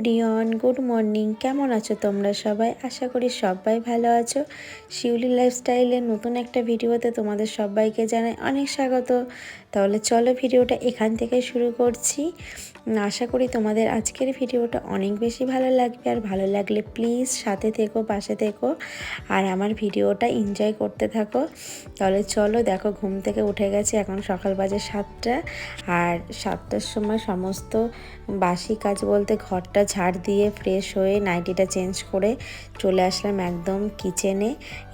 Everyone, good morning. কেমন আছো তোমরা সবাই? আশা করি সবাই ভালো আছো। শিউলি লাইফস্টাইলের নতুন একটা ভিডিওতে তোমাদের সবাইকে জানাই অনেক স্বাগত। তাহলে চলো ভিডিওটা এখান থেকে শুরু করছি। আশা করি তোমাদের আজকের ভিডিওটা অনেক বেশি ভালো লাগবে। আর ভালো লাগলে প্লিজ সাথে থেকো, পাশে থেকো, আর আমার ভিডিওটা এনজয় করতে থাকো। তাহলে চলো দেখো, ঘুম থেকে উঠে গেছে এখন সকাল বাজে সাতটা। আর সাতটার সময় সমস্ত বাসি কাজ বলতে ঘরটা ঝাড় দিয়ে ফ্রেশ হয়ে নাইটিটা চেঞ্জ করে চলে আসলাম একদম কিচেনে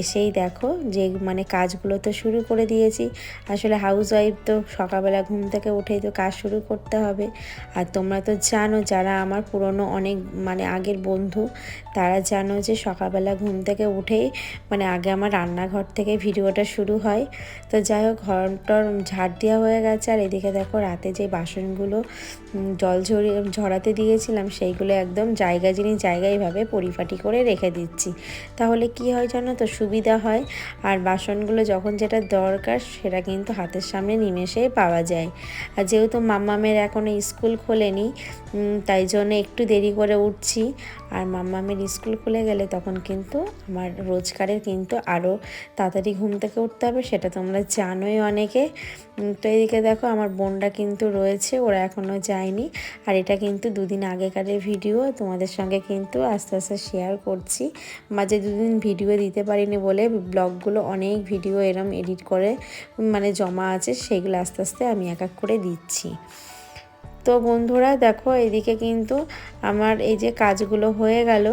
এসেই দেখো যে মানে কাজগুলো তো শুরু করে দিয়েছি। আসলে হাউস ওয়াইফ তো সকালবেলা ঘুম থেকে উঠেই তো কাজ শুরু করতে হবে। আর তোমরা তো জানো যারা আমার পুরনো অনেক মানে আগের বন্ধু, তারা জানো যে সকালবেলা ঘুম থেকে উঠেই মানে আগে আমার রান্নাঘর থেকে ভিডিওটা শুরু হয়। তো যাই হোক, ঘরটার ঝাড় দেওয়া হয়ে গেছে। আর এদিকে দেখো রাতে যে বাসনগুলো জল ঝরিয়ে, ঝরাতে দিয়েছিলাম, সেইগুলো একদম জায়গা জিনিস জায়গায়ভাবে পরিপাটি করে রেখে দিচ্ছি। তাহলে কি হয় জানো তো? সুবিধা হয়। আর বাসনগুলো যখন যেটা দরকার, সেটা কিন্তু হাতের সামনে নিমেষেই পাওয়া যায়। আর যেহেতু মাম্মামের এখনও স্কুল খোলেনি তাই জন্য একটু দেরি করে উঠছি। আর মাম্মামের স্কুল খুলে গেলে তখন কিন্তু আমার রোজগারের কিন্তু আরও তাড়াতাড়ি ঘুম থেকে উঠতে হবে, সেটা তোমরা জানোই অনেকে। তো এদিকে দেখো আমার বোনরা কিন্তু রয়েছে, ওরা এখনও যায়নি। আর এটা কিন্তু দুদিন আগেকারের ভিডিও, তোমাদের সঙ্গে কিন্তু আস্তে আস্তে শেয়ার করছি। মাঝে দুদিন ভিডিও দিতে পারিনি বলে ব্লগগুলো অনেক ভিডিও এরম এডিট করে মানে জমা আছে, সেগুলো আস্তে আস্তে আমি এক এক করে দিচ্ছি। তো বন্ধুরা দেখো, এদিকে কিন্তু আমার এই যে কাজগুলো হয়ে গেল।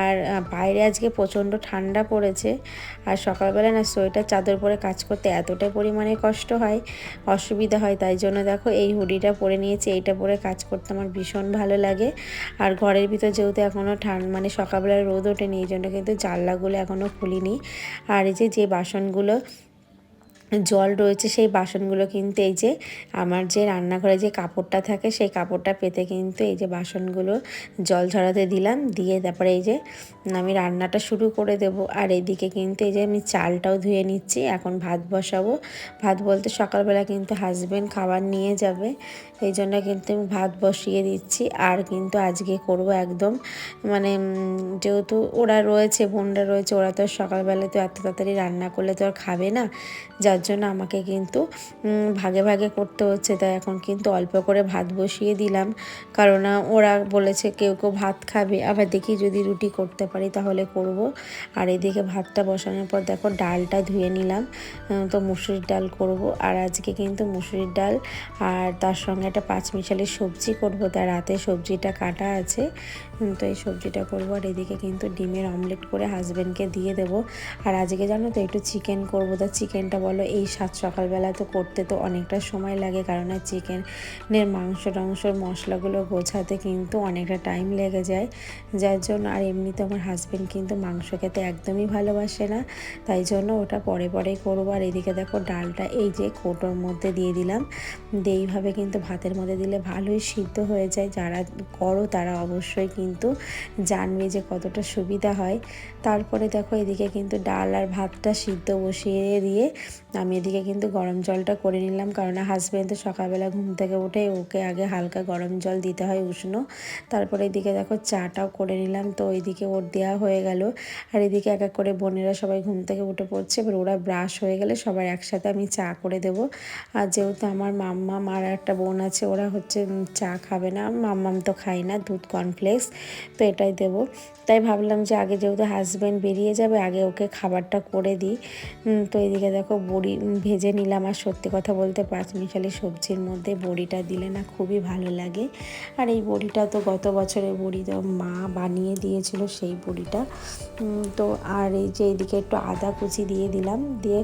আর বাইরে আজকে প্রচণ্ড ঠান্ডা পড়েছে। আর সকালবেলা না সোয়েটার চাদর পরে কাজ করতে এতটা পরিমাণে কষ্ট হয়, অসুবিধা হয়। তাই জন্য দেখো, এই হুডিটা পরে নিয়েছি, এইটা পরে কাজ করতে আমার ভীষণ ভালো লাগে। আর ঘরের ভিতর যেহেতু এখনও ঠান্ডা মানে সকালবেলা রোদ ওঠেনি, এই জন্য কিন্তু জানলাগুলো এখনও খুলিনি। আর এই যে যে বাসনগুলো জল রয়েছে, সেই বাসনগুলো কিন্তু এই যে আমার যে রান্নাঘরে যে কাপড়টা থাকে, সেই কাপড়টা পেতে কিন্তু এই যে বাসনগুলো জল ঝরাতে দিলাম। দিয়ে তারপরে এই যে আমি রান্নাটা শুরু করে দেব। আর এদিকে কিন্তু এই যে আমি চালটাও ধুয়ে নিচ্ছি। এখন ভাত বসাবো। ভাত বলতে সকালবেলা কিন্তু হাজব্যান্ড খাবার নিয়ে যাবে। এই জন্য কিন্তু আমি ভাত বসিয়ে দিচ্ছি। আর কিন্তু আজকে করব একদম মানে যেহেতু ওরা রয়েছে, বোনরা রয়েছে, ওরা তো সকালবেলা তো এত তাড়াতাড়ি রান্না করলে তো আর খাবে না। যার জন্য আমাকে কিন্তু ভাগে ভাগে করতে হচ্ছে। তাই এখন কিন্তু অল্প করে ভাত বসিয়ে দিলাম। কারণ ওরা বলেছে কেউ কেউ ভাত খাবে। আবার দেখি যদি রুটি করতে পারি তাহলে করব। আর এদিকে ভাতটা বসানোর পর দেখো ডালটা ধুয়ে নিলাম। তো মুসুরির ডাল করব। আর আজকে কিন্তু মুসুরির ডাল আর তার সঙ্গে একটা পাঁচমিশালি সবজি করব। তার রাতে সবজিটা কাটা আছে। তো এই সবজিটা করব। আর এদিকে কিন্তু ডিমের অমলেট করে হাজব্যান্ডকে দিয়ে দেবো। আর আজকে জানো তো একটু চিকেন করব। তা চিকেনটা বলো এই সাত সকালবেলা তো করতে তো অনেকটা সময় লাগে, কারণ আর চিকেনের মাংস টাংসর মশলাগুলো গোছাতে কিন্তু অনেকটা টাইম লেগে যায়। যার জন্য, আর এমনিতে আমার হাজব্যান্ড কিন্তু মাংস খেতে একদমই ভালোবাসে না, তাই জন্য ওটা পরে পরেই করব। আর এদিকে দেখো, ডালটা এই যে কোটোর মধ্যে দিয়ে দিলাম। এইভাবে কিন্তু ভাতের মধ্যে দিলে ভালোই সিদ্ধ হয়ে যায়। যারা করো তারা অবশ্যই কিন্তু জানবে যে কতটা সুবিধা হয়। তারপরে দেখো, এদিকে কিন্তু ডাল আর ভাতটা সিদ্ধ বসিয়ে দিয়ে আমি এদিকে কিন্তু গরম জলটা করে নিলাম কারণ হাজব্যান্ড তো সকালবেলা ঘুম থেকে উঠে ওকে আগে হালকা গরম জল দিতে হয় উষ্ণ। তারপরে এদিকে দেখো চাটাও করে নিলাম, তো ওইদিকে ওর দেওয়া হয়ে গেল। আর এদিকে এক এক করে বোনেরা সবাই ঘুম থেকে উঠে পড়ছে, এবার ওরা ব্রাশ হয়ে গেলে সবাই একসাথে আমি চা করে দেবো। আর যেহেতু আমার মাম্মা, মার একটা বোন আছে, ওরা হচ্ছে চা খাবে না, মাম্মাম তো খাই না, দুধ কর্নফ্লেক্স তো এটাই দেবো। তাই ভাবলাম যে আগে যেহেতু হাজব্যান্ড বেরিয়ে যাবে, আগে ওকে খাবারটা করে দিই। তো এদিকে দেখো বড়ি ভেজে নিলাম আর সত্যি কথা বলতে পাঁচ মিশালি সবজির মধ্যে বড়িটা দিলে না খুবই ভালো লাগে। আর এই বড়িটা তো গত বছরের বড়ি তো মা বানিয়ে দিয়েছিল সেই বড়িটা। তো আর এই যে এদিকে একটু আদা কুচি দিয়ে দিলাম। দিয়ে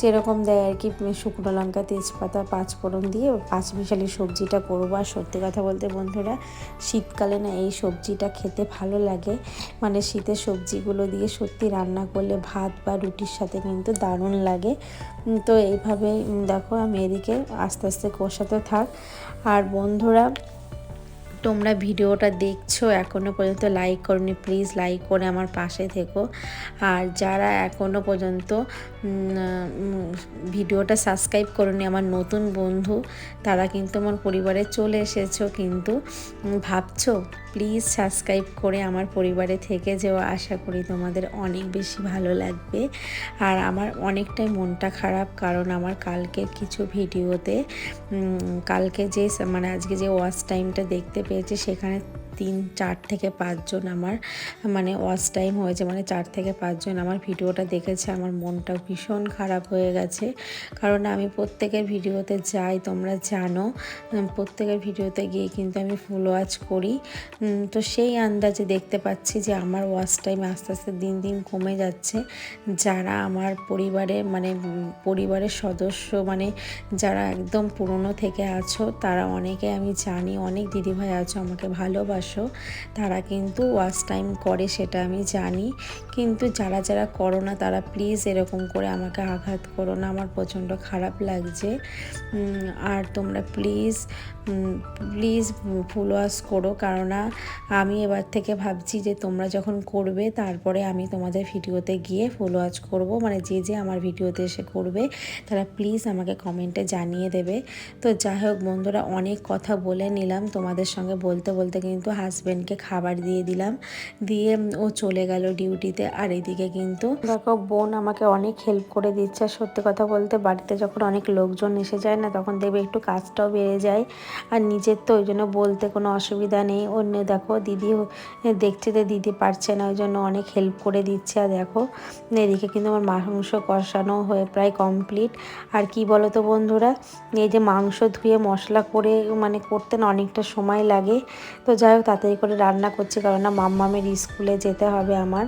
যেরকম দেয় আর কি শুকনো লঙ্কা, তেজপাতা, পাঁচফোড়ন দিয়ে পাঁচ মিশালি সবজিটা করব। আর সত্যি কথা বলতে বন্ধুরা, শীতকালে না এই সবজিটা খেতে ভালো লাগে। মানে শীতের সবজিগুলো দিয়ে সত্যি রান্না করলে ভাত বা রুটির সাথে কিন্তু দারুণ লাগে। তো এইভাবে দেখো আমি এদিকে আস্তে আস্তে কষাতে থাক। আর বন্ধুরা, তোমরা ভিডিওটা দেখছ এখনও পর্যন্ত লাইক করনি প্লিজ লাইক করে আমার পাশে থেকো। আর যারা এখনও পর্যন্ত ভিডিওটা সাবস্ক্রাইব করনি আমার নতুন বন্ধু। তারা কিন্তু আমার পরিবারে চলে এসেছ কিন্তু ভাবছ প্লিজ সাবস্ক্রাইব করে আমার পরিবারে থেকে যেও। আশা করি তোমাদের অনেক বেশি ভালো লাগবে। আর আমার অনেকটাই মনটা খারাপ কারণ আমার কালকের কিছু ভিডিওতে কালকে যে মানে আজকে যে ওয়াচ টাইমটা দেখতে পেয়েছি সেখানে তিন, চার থেকে পাঁচজন আমার মানে ওয়াচ টাইম হয়েছে মানে চার থেকে পাঁচজন আমার ভিডিওটা দেখেছে, আমার মনটা ভীষণ খারাপ হয়ে গেছে। কারণ আমি প্রত্যেকের ভিডিওতে যাই, তোমরা জানো প্রত্যেকের ভিডিওতে গিয়ে কিন্তু আমি ফুল ওয়াচ করি। তো সেই আন্দাজে দেখতে পাচ্ছি যে আমার ওয়াচ টাইম আস্তে আস্তে দিন দিন কমে যাচ্ছে। যারা আমার পরিবারে মানে পরিবারের সদস্য মানে যারা একদম পুরনো থেকে আছো, তারা অনেকে আমি জানি, অনেক দিদিভাই আছো, আমাকে ভালোবাসো। ভালোবাসো তারা কিন্তু ওয়াচ টাইম করে সেটা আমি জানি। কিন্তু যারা যারা করো না তারা প্লিজ এরকম করে আমাকে আঘাত করো না। আমার প্রচণ্ড খারাপ লাগছে। আর তোমরা প্লিজ প্লিজ ফুল ওয়াশ করো। কেননা আমি এবার থেকে ভাবছি যে তোমরা যখন করবে তারপরে আমি তোমাদের ভিডিওতে গিয়ে ফুল ওয়াচ করব। মানে যে যে আমার ভিডিওতে এসে করবে তারা প্লিজ আমাকে কমেন্টে জানিয়ে দেবে। তো যাই হোক বন্ধুরা, অনেক কথা বলে নিলাম তোমাদের সঙ্গে। বলতে বলতে কিন্তু হাজব্যান্ডকে খাবার দিয়ে দিলাম। দিয়ে ও চলে গেল ডিউটিতে আর এদিকে কিন্তু দেখো, বোন আমাকে অনেক হেল্প করে দিচ্ছে। সত্যি কথা বলতে বাড়িতে যখন অনেক লোকজন এসে যায় না, তখন দেখবে একটু কাজটাও বেড়ে যায়। আর নিজের তো ওই জন্য বলতে কোনো অসুবিধা নেই। অন্য দেখো, দিদি দেখছে যে দিদি পারছে না, ওই জন্য অনেক হেল্প করে দিচ্ছে। আর দেখো, এদিকে কিন্তু আমার মাংস কষানো হয়ে প্রায় কমপ্লিট আর কি বলো তো বন্ধুরা, এই যে মাংস ধুয়ে মশলা করে মানে করতে না অনেকটা সময় লাগে। তো যাই হোক তাড়াতাড়ি করে রান্না করছি কারণ না মাম্মামের স্কুলে যেতে হবে আমার।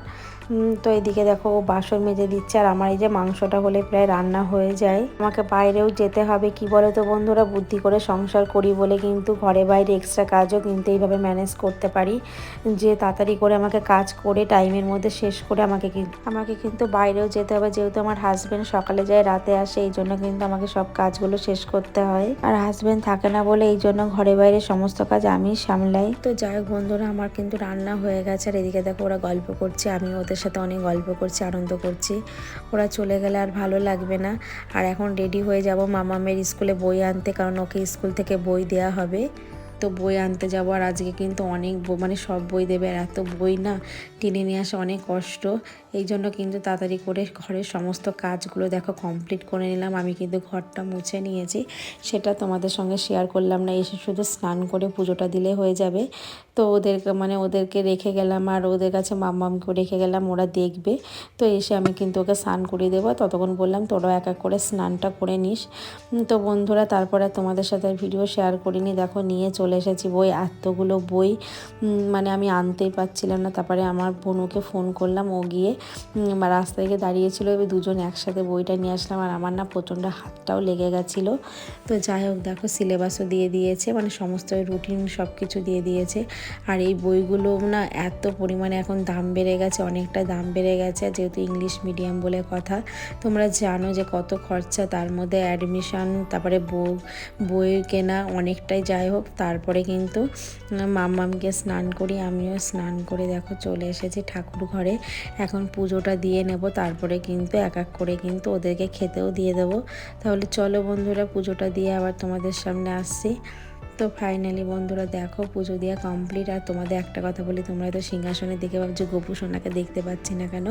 তো এদিকে দেখো ও বাসন মেজে দিচ্ছে আর আমার এই যে মাংসটা হলে প্রায় রান্না হয়ে যায়। আমাকে বাইরেও যেতে হবে, কি বলে তো বন্ধুরা? বুদ্ধি করে সংসার করি বলে কিন্তু ঘরে বাইরে এক্সট্রা কাজও কিন্তু এইভাবে ম্যানেজ করতে পারি। যে তাড়াতাড়ি করে আমাকে কাজ করে টাইমের মধ্যে শেষ করে আমাকে কিন্তু আমাকে কিন্তু বাইরেও যেতে হবে। যেহেতু আমার হাজব্যান্ড সকালে যায়, রাতে আসে, এই জন্য কিন্তু আমাকে সব কাজগুলো শেষ করতে হয়। আর হাজব্যান্ড থাকে না বলে এই জন্য ঘরে বাইরে সমস্ত কাজ আমি সামলাই। তো যাই হোক বন্ধুরা, আমার কিন্তু রান্না হয়ে গেছে। আর এদিকে দেখো ওরা গল্প করছে আমি ওদের সাথে অনেক গল্প করছি, আনন্দ করছি। ওরা চলে গেলে আর ভালো লাগবে না। আর এখন রেডি হয়ে যাব মামামের স্কুলে বই আনতে, কারণ ওকে স্কুল থেকে বই দেওয়া হবে। তো বই আনতে যাব, আর আজকে কিন্তু অনেক মানে সব বই দেবে। আর এত বই না টেনে নিয়ে আসা অনেক কষ্ট। এই জন্য কিন্তু তাড়াতাড়ি করে ঘরের সমস্ত কাজগুলো দেখো কমপ্লিট করে নিলাম। আমি কিন্তু ঘরটা মুছে নিয়েছি। সেটা তোমাদের সঙ্গে শেয়ার করলাম না। এসে শুধু স্নান করে পুজোটা দিলে হয়ে যাবে। তো ওদেরকে মানে ওদেরকে রেখে গেলাম আর ওদের কাছে মাম্মামকে রেখে গেলাম, ওরা দেখবে। তো এসে আমি কিন্তু ওকে স্নান করিয়ে দেবো। ততক্ষণ বললাম, তোরাও এক এক করে স্নানটা করে নিস। তো বন্ধুরা, তারপরে তোমাদের সাথে ভিডিও শেয়ার করিনি। দেখো, নিয়ে চলে এসেছি বই, এতগুলো বই। মানে আমি আনতেই পারছিলাম না। তারপরে আমার বোনুকে ফোন করলাম, ও গিয়ে রাস্তা থেকে দাঁড়িয়েছিল। এবার দুজন একসাথে বইটা নিয়ে আসলাম। আর আমার না প্রচণ্ড হাতটাও লেগে গেছিল। তো যাই হোক, দেখো সিলেবাসও দিয়ে দিয়েছে। মানে সমস্ত রুটিন সব কিছু দিয়ে দিয়েছে। আর এই বইগুলো না এত পরিমাণে এখন দাম বেড়ে গেছে, অনেকটা দাম বেড়ে গেছে, যেহেতু ইংলিশ মিডিয়াম বলে কথা। তোমরা জানো যে কত খরচা, তার মধ্যে অ্যাডমিশন তারপরে বই বই কেনা অনেকটাই যাই হোক, তারপরে কিন্তু মাম্মামকে স্নান করি, আমিও স্নান করে দেখো চলে এসেছি ঠাকুর ঘরে। এখন পুজোটা দিয়ে নেব, তারপরে কিন্তু এক এক করে কিন্তু ওদেরকে খেতেও দিয়ে দেবো। তাহলে চলো বন্ধুরা, পুজোটা দিয়ে আবার তোমাদের সামনে আসছি। তো ফাইনালি বন্ধুরা দেখো পুজো দেওয়া কমপ্লিট আর তোমাদের একটা কথা বলি, তোমরা তো সিংহাসনের দিকে ভাবছ গোপু সোনাকে দেখতে পাচ্ছি না কেন?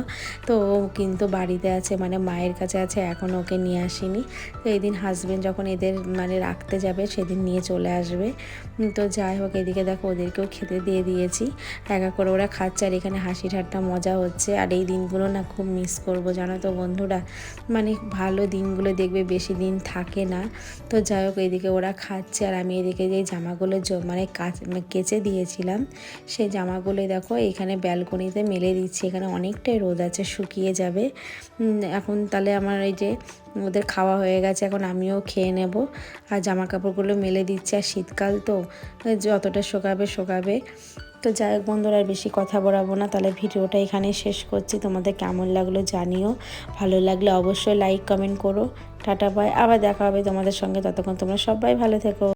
তো ও কিন্তু বাড়িতে আছে মানে মায়ের কাছে আছে, এখন ওকে নিয়ে আসিনি। তো এদিন হাজব্যান্ড যখন এদের মানে রাখতে যাবে, সেদিন নিয়ে চলে আসবে। তো যাই হোক, এদিকে দেখো ওদেরকেও খেতে দিয়ে দিয়েছি। একা করে ওরা খাচ্ছে, আর এখানে হাসি ঠাট্টা মজা হচ্ছে। আর এই দিনগুলো না খুব মিস করব, জানো তো বন্ধুরা? মানে ভালো দিনগুলো দেখবে, বেশি দিন থাকে না। তো যাই হোক, এদিকে ওরা খাচ্ছে, আর আমি এদিকে যে জামাগুলো মানে কাচ মানে কেচে দিয়েছিলাম। সেই জামাগুলো দেখো এখানে ব্যালকনিতে মেলে দিচ্ছি। এখানে অনেকটাই রোদ আছে, শুকিয়ে যাবে। এখন তাহলে আমার এই যে ওদের খাওয়া হয়ে গেছে, এখন আমিও খেয়ে নেব। আর জামা কাপড়গুলো মেলে দিচ্ছে। আর শীতকাল তো যতটা শোকাবে শোকাবে। তো যাই হোক বন্ধুরা, আর বেশি কথা বলাবো না। তাহলে ভিডিওটা এখানেই শেষ করছি। তোমাদের কেমন লাগল জানিও। ভালো লাগলে অবশ্যই লাইক কমেন্ট করো। টাটা বাই আবার দেখা হবে তোমাদের সঙ্গে। ততক্ষণ তোমরা সবাই ভালো থেকো।